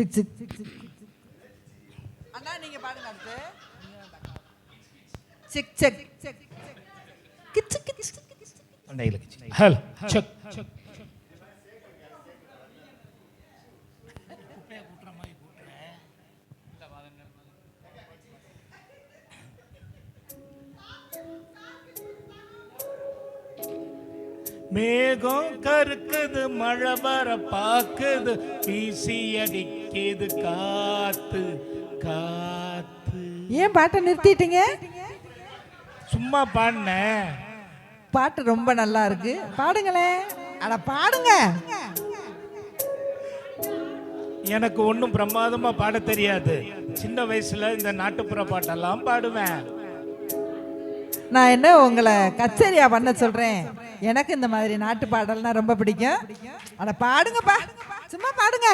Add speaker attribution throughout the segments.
Speaker 1: Sick சிக். அண்ணா நீங்க பாடுங்க அடுத்து. சிக் செக். கிச்சு கிச்சு
Speaker 2: தொண்டையில் கிச்சு ஹல். செக். மேகம் கருக்குது மழை வர பாக்குது. வீசி அடிக்குது காத்து காத்து.
Speaker 1: ஏன் பாட்டை நிறுத்திட்டீங்க?
Speaker 2: சும்மா பாடினேன்
Speaker 1: பாட்டு ரொம்ப நல்லா இருக்கு. பாடுங்களேன் அட பாடுங்க.
Speaker 2: எனக்கு ஒன்றும் பிரமாதமா பாட தெரியாது. சின்ன வயசுல இந்த நாட்டுப்புற பாட்டெல்லாம் பாடுவேன்.
Speaker 1: நான் என்ன உங்களை கச்சேரியா பண்ண சொல்றேன்? எனக்கு இந்த மாதிரி நாட்டு பாடல்னா ரொம்ப பிடிக்கும். அட பாடுங்கப்பா. சும்மா பாடுங்க.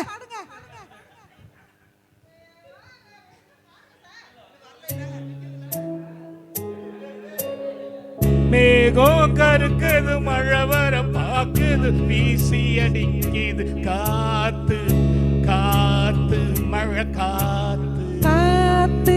Speaker 2: மேகம் கருக்குது மழை வர பாக்குது வீசி அடிக்குது காத்து காத்து மழை காத்து
Speaker 1: காத்து. காத்து.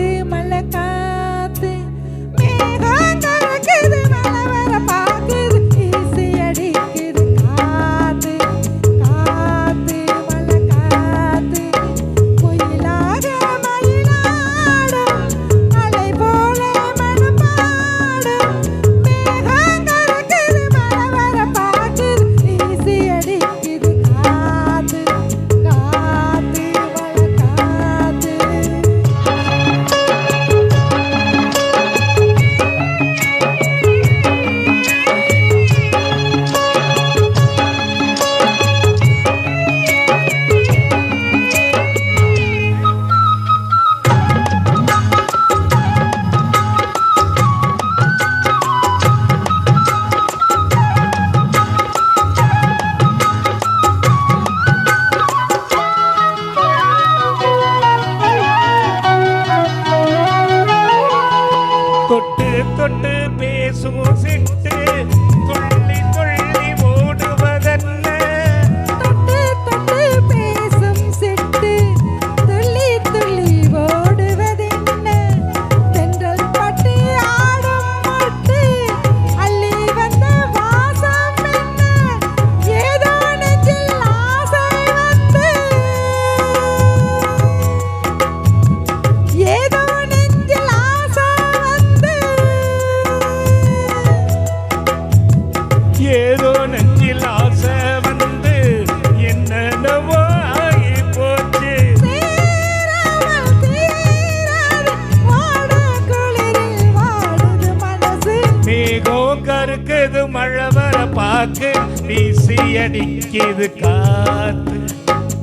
Speaker 1: மழை வர
Speaker 2: பாக்கு வீசி அடிக்கிது காத்து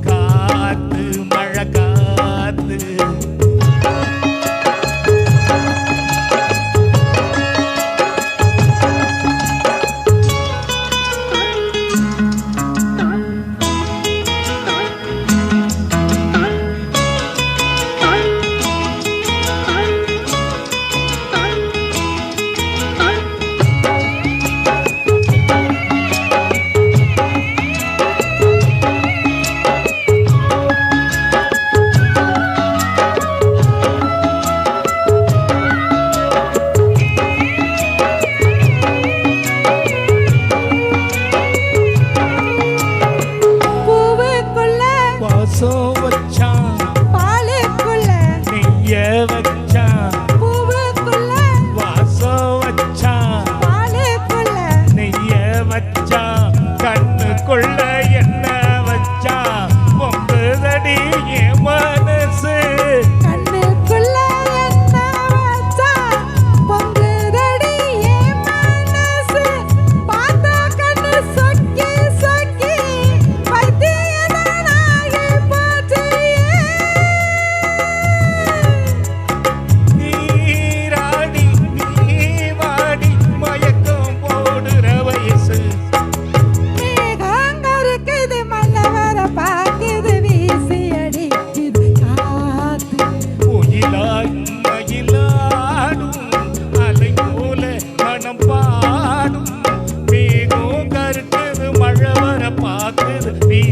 Speaker 2: காத்து மழை காத்து. வச்சான்
Speaker 1: பாலுக்குள்ள.
Speaker 2: நெய்ய வச்சான்
Speaker 1: பூவுக்குள்ள.
Speaker 2: வாசம் வச்சான்
Speaker 1: பாலுக்குள்ள.
Speaker 2: நெய்ய வச்சான் கண்ணுக்குள்ள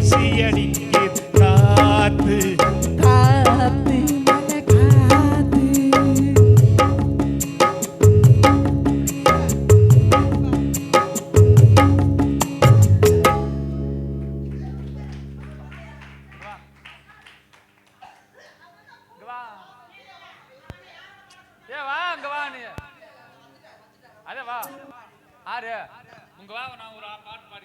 Speaker 2: வீசியடிக்கு
Speaker 1: காத்து. காத்து
Speaker 3: அங்க வா ஆறு. உங்க வா நான் ஒரு பாட்டு பாடி